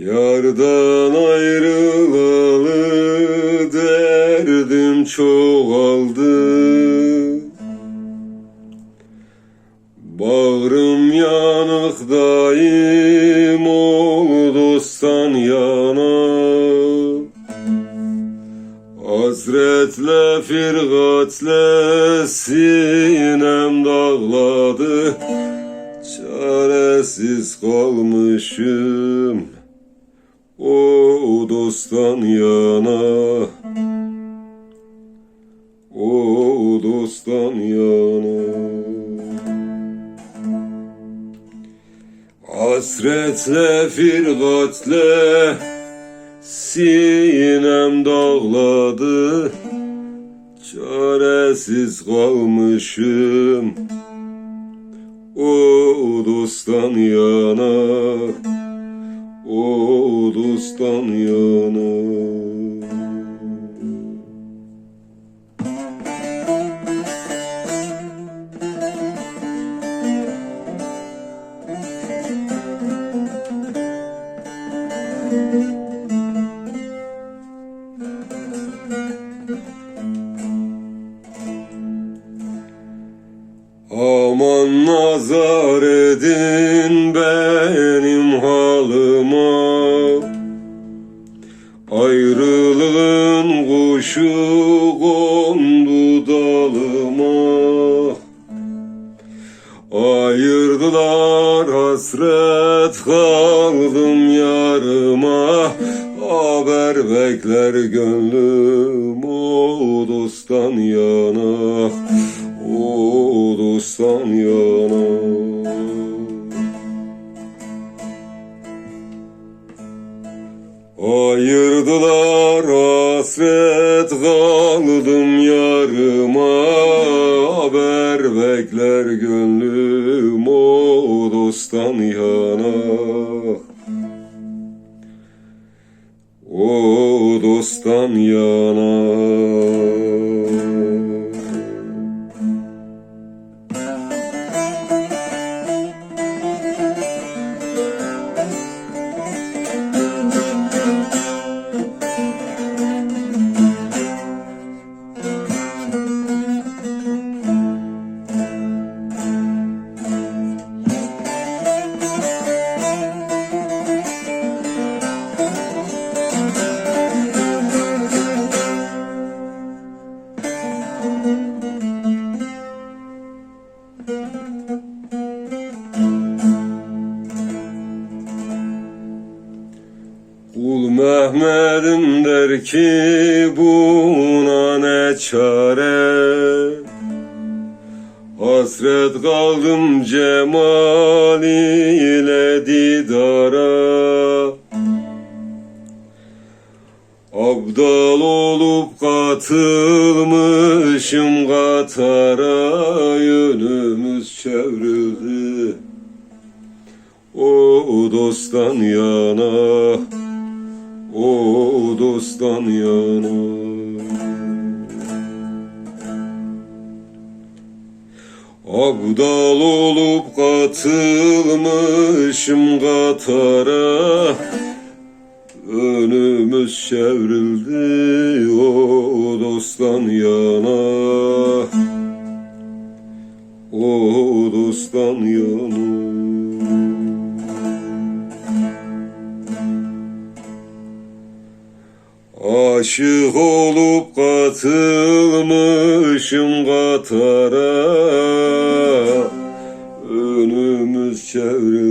Yardan ayrılalı derdim çoğaldı. Bağrım yanık daim ol dosttan yana. Hasretle firgatle sinem dağladı. Çaresiz kalmışım o dosttan yana. O dosttan yana. Hasretle firgatle Sinem dağladı. Çaresiz kalmışım. O dosttan yana. O dosttan yana Aman nazar Ayırdılar hasret kaldım yarıma. Haber bekler gönlüm o dosttan yana. O dosttan yana. Ayırdılar hasret kaldım yarıma Haber bekler gönlüm o dosttan yana. O dosttan yana Mehmet'im der ki buna ne çare? Hasret kaldım cemal ile didara. Abdal olup katılmışım katara Yönümüz çevrildi. O dosttan yana O dosttan yana. Abdal olup katılmışım katara. Önümüz çevrildi Aşık olup katılmışım katara. Önümüz çevrildi